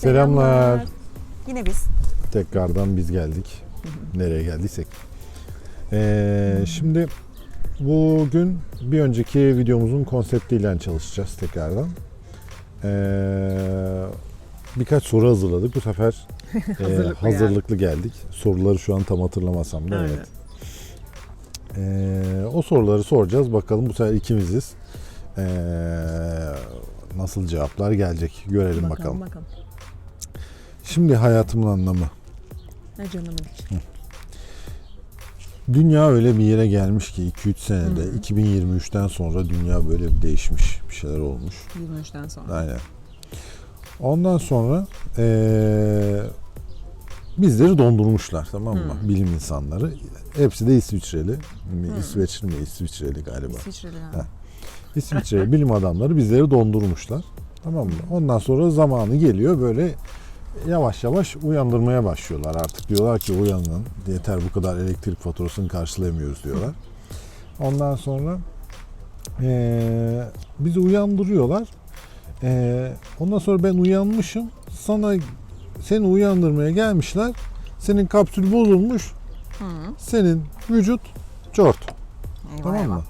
Selamlar. Yine biz. Tekrardan biz geldik. Nereye geldiysek. Ee, şimdi bugün bir önceki videomuzun konseptiyle çalışacağız tekrardan. Ee, birkaç soru hazırladık. Bu sefer e, Hazırlıklı hazırlıklı geldik. Soruları şu an tam hatırlamasam da Aynen. evet. Ee, o soruları soracağız. Bakalım bu sefer ikimiziz. Ee, nasıl cevaplar gelecek görelim bakalım. bakalım. Şimdi hayatımın anlamı. Ne canımın içi. Dünya öyle bir yere gelmiş ki 2-3 senede Hı hı. 2023'ten sonra dünya böyle bir değişmiş. Bir şeyler olmuş. 23'ten sonra. Aynen. Ondan sonra eee, bizleri dondurmuşlar tamam mı? Hı. Bilim insanları. Hepsi de İsviçreli. Hı. İsveçli mi? İsviçreli galiba. İsviçreli Ha. yani. İsviçre bilim adamları bizleri dondurmuşlar. Tamam mı? Ondan sonra zamanı geliyor böyle yavaş yavaş uyandırmaya başlıyorlar. Artık diyorlar ki uyanın yeter bu kadar elektrik faturasını karşılayamıyoruz diyorlar. Ondan sonra eee, bizi uyandırıyorlar. Eee, ondan sonra ben uyanmışım. Sana seni uyandırmaya gelmişler. Senin kapsül bozulmuş. Hı. Senin vücut cort. Eyvah Tamam mı?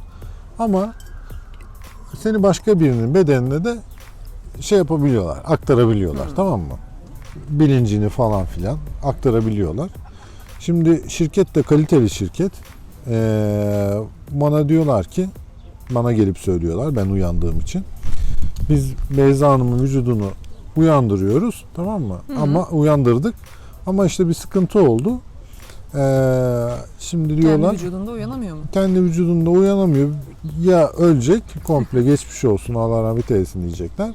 Ama seni başka birinin bedenine de şey yapabiliyorlar, aktarabiliyorlar. Hı. Tamam mı? Bilincini falan filan aktarabiliyorlar. Şimdi şirket de kaliteli şirket. Ee, bana diyorlar ki, bana gelip söylüyorlar ben uyandığım için. Biz Beyza Hanım'ın vücudunu uyandırıyoruz. Tamam mı? Hı hı. Ama uyandırdık. Ama işte bir sıkıntı oldu. Ee, şimdi diyorlar Kendi vücudunda uyanamıyor mu? kendi vücudunda uyanamıyor. Ya ölecek komple geçmiş olsun Allah rahmet eylesin diyecekler.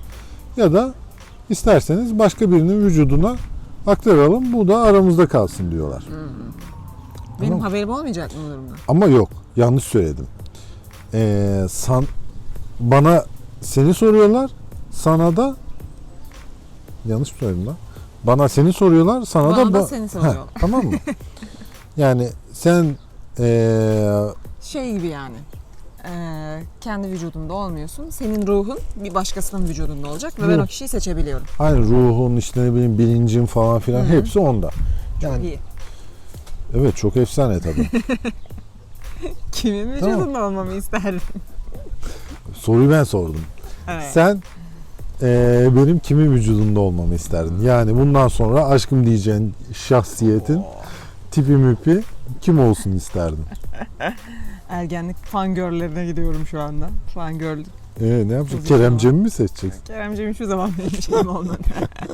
Ya da isterseniz başka birinin vücuduna aktaralım bu da aramızda kalsın diyorlar. Hı. Benim Tamam. haberim olmayacak mı durumda? Ama yok yanlış söyledim. Ee, san, bana seni soruyorlar sana da yanlış söyledim lan? Bana seni soruyorlar sana Bana da, da ba- seni Heh, soruyor. tamam mı? yani sen ee, Şey gibi yani. Ee, kendi vücudunda olmuyorsun. Senin ruhun bir başkasının vücudunda olacak ve ben Ruh. o kişiyi seçebiliyorum. Aynı ruhun işte ne bileyim bilincin falan filan Hı hepsi onda. Yani İyi. evet çok efsane tabii. Kimin Tamam. vücudunda olmamı isterdin? Soruyu ben sordum. Evet. Sen eee, benim kimin vücudunda olmamı isterdin? Yani bundan sonra aşkım diyeceğin şahsiyetin tipi müpi kim olsun isterdin? Ergenlik fangörlerine gidiyorum şu anda. Fangirl. Ee, ne yapacaksın? Pozisyon Kerem var. Cem'i mi seçeceksin? Keremciğim hiçbir zaman benim şeyim olmadı.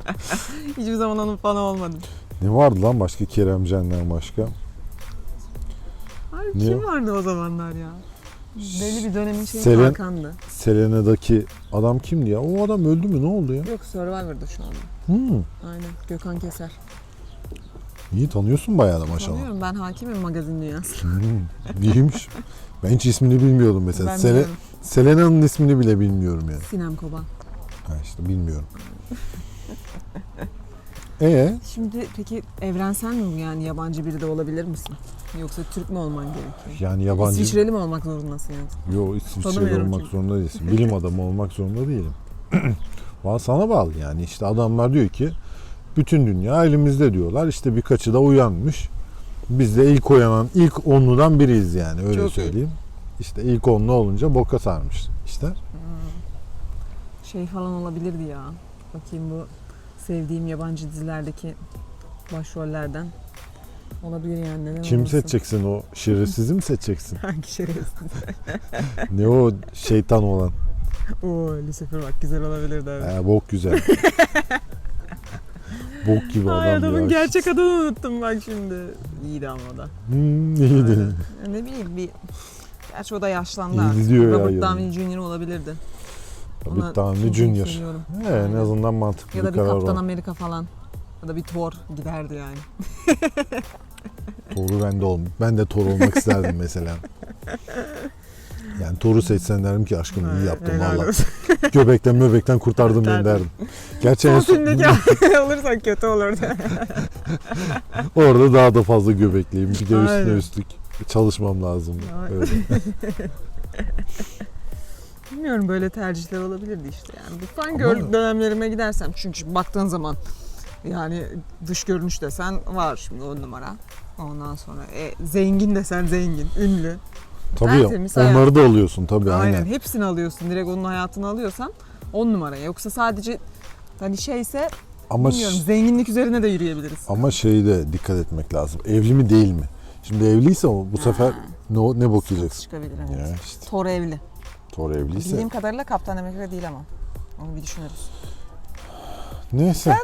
hiçbir zaman onun fanı olmadım. Ne vardı lan başka Kerem Cem'den başka? Ay, Niye? kim vardı o zamanlar ya? Belli bir dönemin şeyi Selen- Hakan'dı. Selena'daki adam kimdi ya? O adam öldü mü? Ne oldu ya? Yok Survivor'da şu anda. Hmm, Aynen. Gökhan Keser. İyi tanıyorsun bayağı da maşallah. Tanıyorum ben hakimim magazin dünyası. Hmm, iyiymiş. Ben hiç ismini bilmiyordum mesela. Ben Sele- biliyorum. Selena'nın ismini bile bilmiyorum yani. Sinem Koban. Ha işte bilmiyorum. Ee, Şimdi peki evrensel mi bu yani yabancı biri de olabilir misin? Yoksa Türk mü olman gerekiyor? yani yabancı... İsviçreli mi olmak zorundasın yani? Yo İsviçreli olmak çünkü. zorunda değilsin. Bilim adamı olmak zorunda değilim. Valla sana bağlı yani. İşte adamlar diyor ki bütün dünya elimizde diyorlar. İşte birkaçı da uyanmış. Biz de ilk uyanan, ilk onludan biriyiz yani öyle Çok iyi. söyleyeyim. İşte ilk onlu olunca boka sarmış işte. Şey falan olabilirdi ya. Bakayım bu sevdiğim yabancı dizilerdeki başrollerden olabilir yani neden Kim olmasın? seçeceksin o şerefsizi mi seçeceksin? Hangi şerefsiz? ne o şeytan olan? Oo Lucifer bak güzel olabilirdi evet. He, bok güzel. bok gibi Ay adam adamın ya. gerçek adını unuttum bak şimdi. İyiydi ama o da. Hmm, iyiydi. Aynen. Ne bileyim bir... Gerçi o da yaşlandı İyiydi diyor ya Robert yani. Downey Jr. olabilirdi. Robert Downey Jr. He, en azından mantıklı Ya da bir bir karar Kaptan o. Amerika falan. Ya da bir Thor giderdi yani. Thor'u ben de ol Ben de Thor olmak isterdim mesela. Yani Thor'u seçsen derim ki aşkım iyi Helal valla. Göbekten möbekten kurtardın beni derdim. Gerçi en Son olursak kötü olurdu. orada daha da fazla göbekliyim. Bir de üstüne Aynen. üstlük çalışmam lazım. Öyle. Bilmiyorum böyle tercihler olabilirdi işte yani. Bu fangirl Ama- dönemlerime gidersem çünkü baktığın zaman Yani dış görünüş desen var şimdi on numara. Ondan sonra e, zengin desen zengin, ünlü. Tabii Tertemiz onları hayat. da alıyorsun tabii Aynen. aynen. Hepsini alıyorsun. Direkt onun hayatını alıyorsan on numara. Yoksa sadece hani şeyse Ama bilmiyorum zenginlik üzerine de yürüyebiliriz. ama şeyde dikkat etmek lazım. Evli mi değil mi? Şimdi evliyse o bu sefer ne o- ne bok yiyeceksin? Çıkabilir evet. Ya işte Thor evli. Thor evliyse. Bildiğim kadarıyla Kaptan Amerika değil ama. Onu bir düşünürüz. Neyse.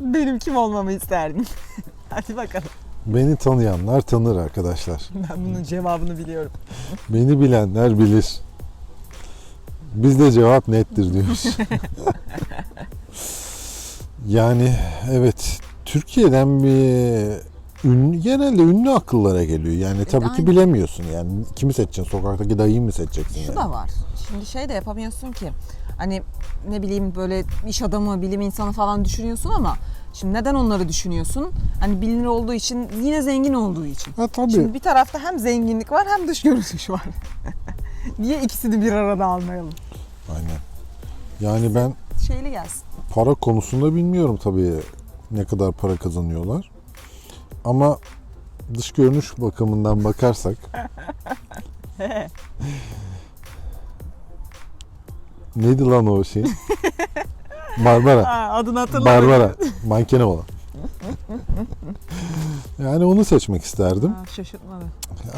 Benim kim olmamı isterdin? Hadi bakalım. Beni tanıyanlar tanır arkadaşlar. Ben bunun cevabını biliyorum. Beni bilenler bilir. Bizde cevap nettir diyoruz. yani evet Türkiye'den bir ünlü, genelde ünlü akıllara geliyor. Yani tabii ki aynen. bilemiyorsun yani. Kimi seçeceksin? Sokaktaki dayıyı mı seçeceksin Şu yani? da var. Şimdi şey de yapamıyorsun ki. Hani ne bileyim böyle iş adamı, bilim insanı falan düşünüyorsun ama şimdi neden onları düşünüyorsun? Hani bilinir olduğu için, yine zengin olduğu için. Ha tabii. Şimdi bir tarafta hem zenginlik var hem dış görünüş var. Niye ikisini bir arada almayalım? Aynen. Yani ben Şeyli gelsin. para konusunda bilmiyorum tabii ne kadar para kazanıyorlar. Ama dış görünüş bakımından bakarsak Neydi lan o şey? Barbara. Ha, adını hatırlamıyorum. Barbara. Mankene olan. Yani onu seçmek isterdim. Ha, şaşırtmadı.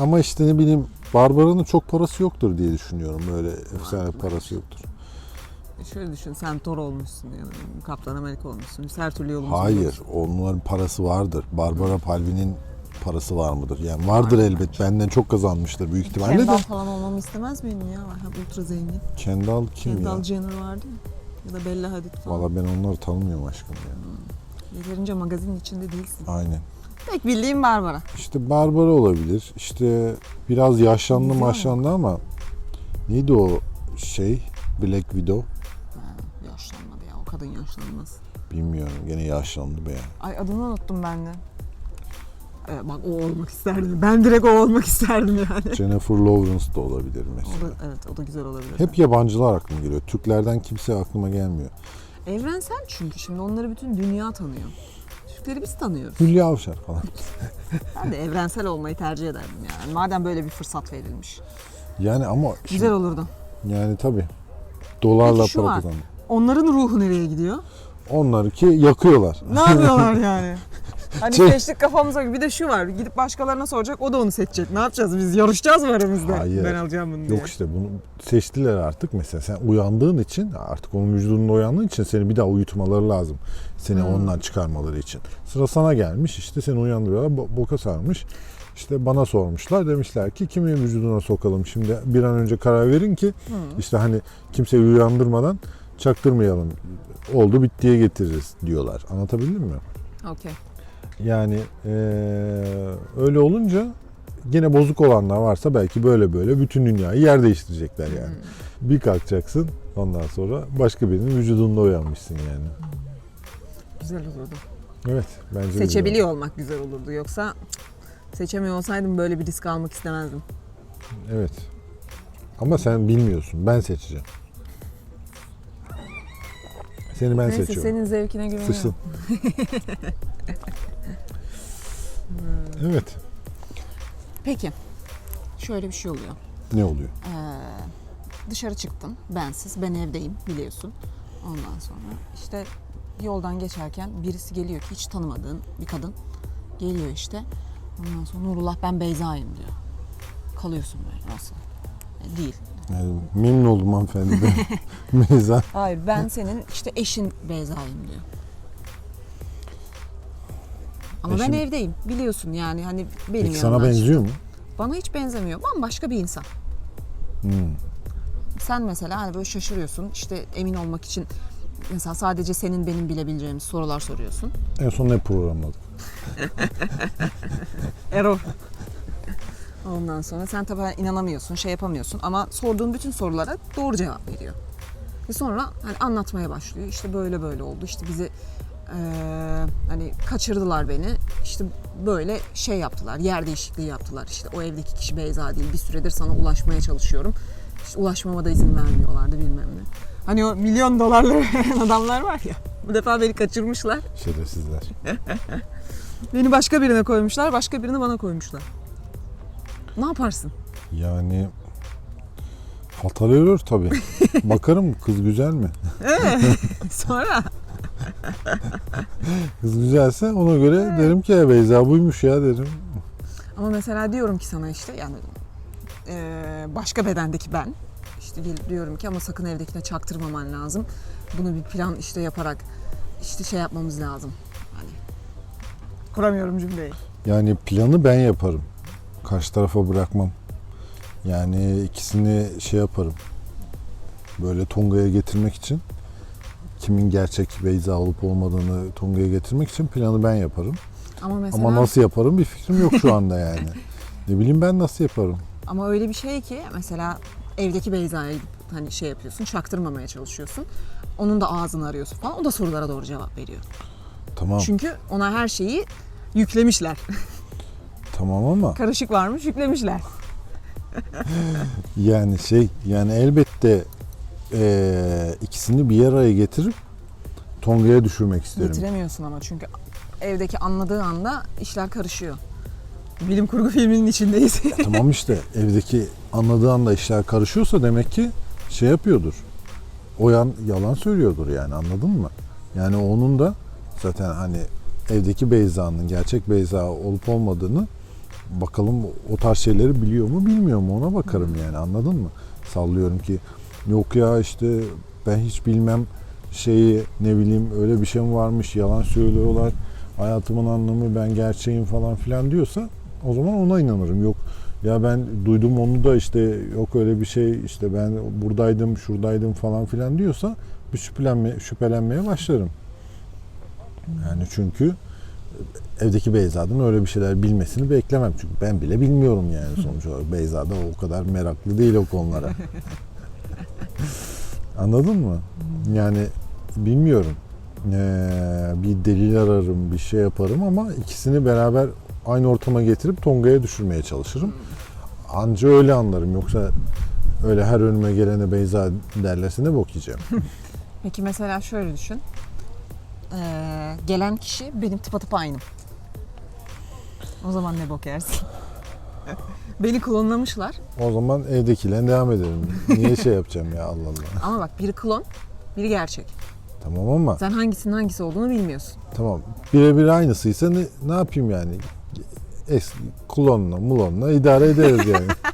Ama işte ne bileyim Barbara'nın çok parası yoktur diye düşünüyorum. Böyle efsane parası yoktur. Şöyle düşün sen Thor olmuşsun yani Kaptan Amerika olmuşsun. Her türlü yolumuzu Hayır, buluyoruz. onların parası vardır. Barbara Palvin'in parası var mıdır? Yani vardır elbet. Benden çok kazanmıştır büyük ihtimalle Kendall de. falan olmamı istemez miydin ya? Hem ultra zengin. Kendall kim Kendall ya? Jenner vardı ya. Ya da Bella Hadid falan. Valla ben onları tanımıyorum aşkım ya. Yeterince magazin içinde değilsin. Aynen. Tek bildiğim Barbara. İşte Barbara olabilir. İşte biraz yaşlandı Güzel. maşlandı ama neydi o şey? Black Widow? Ha, yaşlanmadı ya. O kadın yaşlanmaz. Bilmiyorum. Gene yaşlandı be ya. Ay adını unuttum ben de. Evet, bak o olmak isterdim. Ben direkt o olmak isterdim yani. Jennifer Lawrence da olabilir O mesela. da, evet o da güzel olabilir. Hep yabancılar aklıma geliyor. Türklerden kimse aklıma gelmiyor. Evrensel çünkü şimdi onları bütün dünya tanıyor. Türkleri biz tanıyoruz. Hülya Avşar falan. Ben de evrensel olmayı tercih ederdim yani. Madem böyle bir fırsat verilmiş. Yani ama Güzel olurdu. yani tabii dolarla Peki şu para var. Onların ruhu nereye gidiyor? Onları ki yakıyorlar. Ne yapıyorlar yani? Hani Şey- seçtik kafamıza bir de şu var. Gidip başkalarına soracak o da onu seçecek. Ne yapacağız biz? Yarışacağız mı aramızda? Hayır. Ben alacağım bunu diye. Yok işte bunu seçtiler artık mesela sen uyandığın için artık onun vücudunda uyandığın için seni bir daha uyutmaları lazım. Seni Hmm. ondan çıkarmaları için. Sıra sana gelmiş işte seni uyandırıyorlar bo- boka sarmış. İşte bana sormuşlar demişler ki kimin vücuduna sokalım şimdi bir an önce karar verin ki Hmm. işte hani kimseyi uyandırmadan çaktırmayalım. Oldu bittiye getiririz diyorlar. Anlatabildim mi? Okey. Yani eee, öyle olunca yine bozuk olanlar varsa belki böyle böyle bütün dünyayı yer değiştirecekler yani. Bir kalkacaksın ondan sonra başka birinin vücudunda uyanmışsın yani. Güzel olurdu. Evet bence güzel. Seçebiliyor olmak güzel olurdu. Yoksa seçemiyor olsaydım böyle bir risk almak istemezdim. Evet. Ama sen bilmiyorsun. Ben seçeceğim. Seni ben Neyse seçiyorum. senin zevkine güveniyorum. Sıçsın. evet. Peki. Şöyle bir şey oluyor. Ne oluyor? Ee, dışarı çıktım. Bensiz. Ben evdeyim biliyorsun. Ondan sonra işte yoldan geçerken birisi geliyor ki hiç tanımadığın bir kadın. Geliyor işte. Ondan sonra Nurullah ben Beyza'yım diyor. Kalıyorsun böyle nasıl? E, değil. Yani memnun oldum hanımefendi. Ben Meyza. Hayır ben senin işte eşin Beyza'yım diyor. Ama ben Eşim- evdeyim biliyorsun yani hani benim Peki sana yanımdan benziyor mu? Bana hiç benzemiyor. Bambaşka bir insan. Hmm. Sen mesela hani böyle şaşırıyorsun işte emin olmak için mesela sadece senin benim bilebileceğimiz sorular soruyorsun. En son ne programladık? Error. Ondan sonra sen tabii inanamıyorsun, şey yapamıyorsun ama sorduğun bütün sorulara doğru cevap veriyor. Ve sonra hani anlatmaya başlıyor. İşte böyle böyle oldu. İşte bizi eee, hani kaçırdılar beni. İşte böyle şey yaptılar. Yer değişikliği yaptılar. İşte o evdeki kişi Beyza değil. Bir süredir sana ulaşmaya çalışıyorum. İşte ulaşmama da izin vermiyorlardı bilmem ne. Hani o milyon dolarları veren adamlar var ya. Bu defa beni kaçırmışlar. Şerefsizler. Beni başka birine koymuşlar, başka birini bana koymuşlar. Ne yaparsın? Yani fatal error tabii. Bakarım kız güzel mi? Sonra Kız güzelse ona göre derim ki "Ya Beyza buymuş ya derim. ama mesela diyorum ki sana işte yani eee, başka bedendeki ben işte gelip diyorum ki ama sakın evdekine çaktırmaman lazım. Bunu bir plan işte yaparak işte şey yapmamız lazım. Hani kuramıyorum cümleyi. Yani planı ben yaparım. Karşı tarafa bırakmam. Yani ikisini şey yaparım. Böyle Tonga'ya getirmek için kimin gerçek Beyza olup olmadığını Tonga'ya getirmek için planı ben yaparım. Ama mesela Ama nasıl yaparım bir fikrim yok şu anda yani. ne bileyim ben nasıl yaparım. Ama öyle bir şey ki mesela evdeki Beyza'ya gidip hani şey yapıyorsun, çaktırmamaya çalışıyorsun. Onun da ağzını arıyorsun falan. O da sorulara doğru cevap veriyor. Tamam Çünkü ona her şeyi yüklemişler. tamam ama Karışık varmış, yüklemişler. yani şey yani elbette eee, ikisini bir araya getirip Tonga'ya düşürmek isterim. Getiremiyorsun ama çünkü evdeki anladığı anda işler karışıyor. Bilim kurgu filminin içindeyiz. tamam işte evdeki anladığı anda işler karışıyorsa demek ki şey yapıyordur. O yan yalan söylüyordur yani anladın mı? Yani onun da zaten hani evdeki Beyza'nın gerçek Beyza olup olmadığını bakalım o tarz şeyleri biliyor mu bilmiyor mu ona bakarım yani anladın mı? Sallıyorum ki yok ya işte ben hiç bilmem şeyi ne bileyim öyle bir şey mi varmış yalan söylüyorlar hayatımın anlamı ben gerçeğim falan filan diyorsa o zaman ona inanırım. Yok ya ben duydum onu da işte yok öyle bir şey işte ben buradaydım şuradaydım falan filan diyorsa bir şüphelenme, şüphelenmeye başlarım. Yani çünkü evdeki Beyza'dan öyle bir şeyler bilmesini beklemem. Çünkü ben bile bilmiyorum yani sonuç olarak. Beyza da o kadar meraklı değil o konulara. Anladın mı? Yani bilmiyorum. Ee, bir delil ararım, bir şey yaparım ama ikisini beraber aynı ortama getirip Tonga'ya düşürmeye çalışırım. Anca öyle anlarım. Yoksa öyle her önüme gelene Beyza derlerse ne bok yiyeceğim. Peki mesela şöyle düşün. Ee, gelen kişi benim tıpatıp aynım. O zaman ne bok yersin? Beni klonlamışlar O zaman evdekiyle devam edelim. Niye şey yapacağım ya Allah Allah. ama bak biri klon, biri gerçek. Tamam ama Sen hangisinin hangisi olduğunu bilmiyorsun. tamam birebir aynısıysa ne, ne yapayım yani? Es, klonla mulonla idare ederiz yani.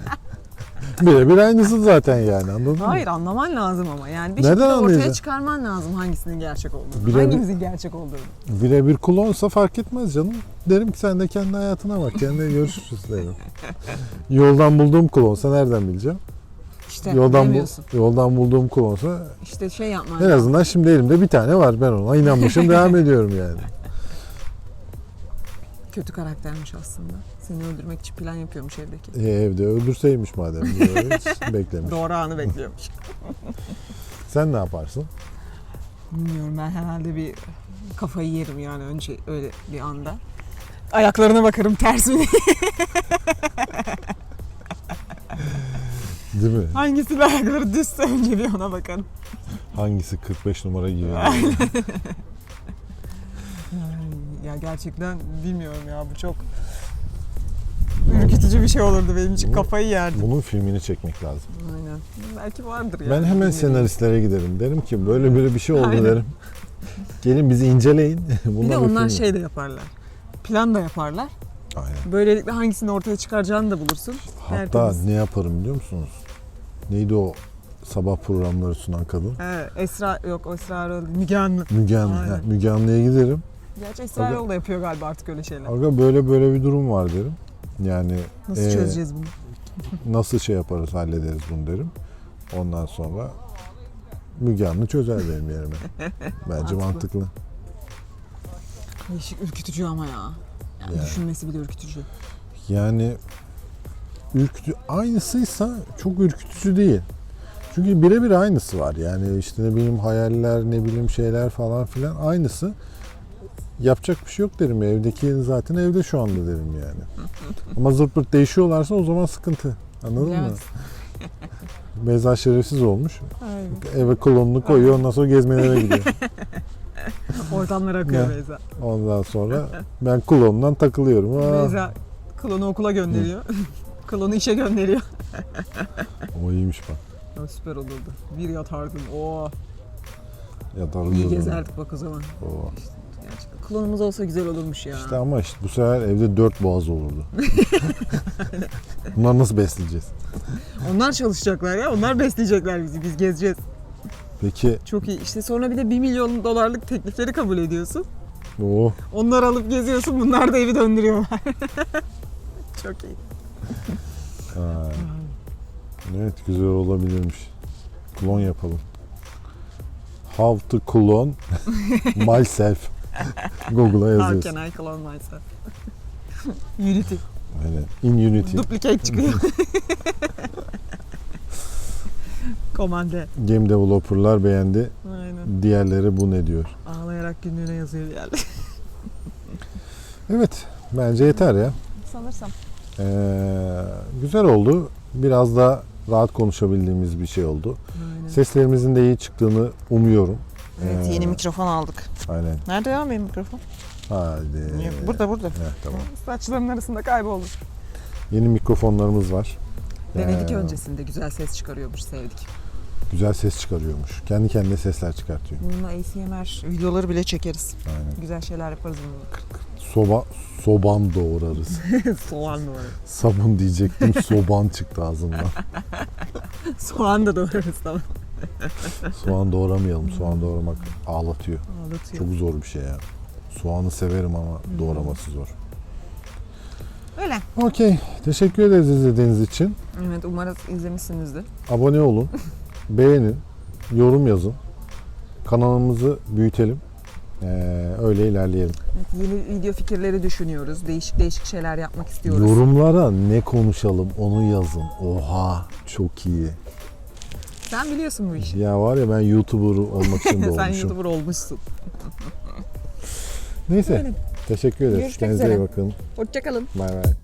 birebir aynısı zaten yani anladın mı? Hayır anlaman lazım ama yani bir Nereden şekilde ortaya çıkarman lazım hangisinin gerçek olduğunu. Birebir- Hangimizin gerçek olduğunu. Birebir klonsa fark etmez canım. Derim ki sen de kendi hayatına bak. Kendine görüşürüz derim. Yoldan bulduğum klonsa nereden bileceğim? İşte Yoldan, bu, bilemiyorsun. yoldan bulduğum klonsa İşte şey yapman en azından şimdi elimde bir tane var. Ben ona inanmışım devam ediyorum yani. Kötü karaktermiş aslında. Seni öldürmek için plan yapıyormuş evdeki. E, evde öldürseymiş madem. Beklemiş. Doğru anı bekliyormuş. Sen ne yaparsın? Bilmiyorum ben herhalde bir kafayı yerim yani önce öyle bir anda. Ayaklarına bakarım ters mi? Değil mi? Hangisinin ayakları düzse önce bir ona bakarım. Hangisi 45 numara? Ay, ya gerçekten bilmiyorum ya bu çok ürkütücü bir şey olurdu benim için kafayı yerdim. Bunun filmini çekmek lazım. Aynen. Belki vardır ya. Ben hemen senaristlere giderim. Derim ki böyle böyle bir şey oldu Aynen. derim. Gelin bizi inceleyin. Bir de onlar film. şey de yaparlar. Plan da yaparlar. Aynen. Böylelikle hangisini ortaya çıkaracağını da bulursun. Hatta Tertemiz. ne yaparım biliyor musunuz? Neydi o sabah programları sunan kadın? He, Esra yok o Esra Erol Müge Anlı. Müge Anlı. Aynen. Müge Anlı'ya giderim. Gerçi Esra Erol da yapıyor galiba artık öyle şeyler. Aga böyle böyle bir durum var derim. Yani Nasıl Ee, çözeceğiz bunu? nasıl şey yaparız hallederiz bunu derim. Ondan sonra Müge Anlı çözer benim yerime. Bence Mantıklı. mantıklı. Değişik ürkütücü ama ya. Yani Yani. düşünmesi bile ürkütücü. Yani ürkütü aynısıysa çok ürkütücü değil. Çünkü birebir aynısı var. Yani işte ne bileyim hayaller, ne bileyim şeyler falan filan aynısı. Yapacak bir şey yok derim. Evdeki zaten evde şu anda derim yani. Ama zırt pırt değişiyorlarsa o zaman sıkıntı. Anladın mı? Bilemez. Beyza şerefsiz olmuş. Aynen. Eve kolonunu koyuyor ondan sonra gezmelere gidiyor. Ortamlara akıyor Ne? Beyza. Ondan sonra ben klondan takılıyorum. Ah, Beyza klonu okula gönderiyor. klonu işe gönderiyor. o iyiymiş bak. Ya süper olurdu. Bir yatardın. Oo. Yatar İyi gezerdik bak o zaman. Oo. Gerçekten. Klonumuz olsa güzel olurmuş ya. İşte ama işte bu sefer evde dört boğaz olurdu. Bunları nasıl besleyeceğiz? Onlar çalışacaklar ya. Onlar besleyecekler bizi. Biz gezeceğiz. Peki Çok iyi. İşte sonra bir de 1 milyon dolarlık teklifleri kabul ediyorsun. o Onları alıp geziyorsun. Bunlar da evi döndürüyorlar. Çok iyi. ha, evet güzel olabilirmiş. Klon yapalım. How to clone myself. Google'a How yazıyorsun. can I clone myself? Unity. Aynen. In Unity. Duplicate çıkıyor. Komande. Game developerlar beğendi. Aynen. Diğerleri bu ne diyor? Ağlayarak günlüğüne yazıyor yani. Evet. Bence yeter ya. Sanırsam. Ee, güzel oldu. Biraz da rahat konuşabildiğimiz bir şey oldu. Aynen. Seslerimizin de iyi çıktığını umuyorum. Evet Ee, yeni mikrofon aldık. Aynen. Nerede ya benim mikrofon? Hadi. Burada burada. Heh, tamam. Saçların arasında kayboldu. Yeni mikrofonlarımız var. Denedik Ee, öncesinde güzel ses çıkarıyormuş sevdik. Güzel ses çıkarıyormuş. Kendi kendine sesler çıkartıyor. Bununla ASMR videoları bile çekeriz. Aynen. Güzel şeyler yaparız bununla. Soba, soban doğrarız. Soğan var. Sabun diyecektim. Soban çıktı ağzımdan. Soğan da doğrarız tamam. Soğan doğramayalım. Soğan doğramak ağlatıyor. Ağlatıyor. Çok zor bir şey ya. Soğanı severim ama doğraması zor. Öyle. Okey. Teşekkür ederiz izlediğiniz için. Evet umarız izlemişsinizdir. Abone olun. beğenin. Yorum yazın. Kanalımızı büyütelim. Ee, öyle ilerleyelim. Evet, yeni video fikirleri düşünüyoruz. Değişik değişik şeyler yapmak istiyoruz. Yorumlara ne konuşalım onu yazın. Oha çok iyi. Sen biliyorsun bu işi. Ya var ya ben YouTuber olmak için Sen doğmuşum. YouTuber olmuşsun. Neyse. Öyle. Teşekkür ederiz. Görüşmek Kendinize iyi bakın. Hoşçakalın. Bay bay.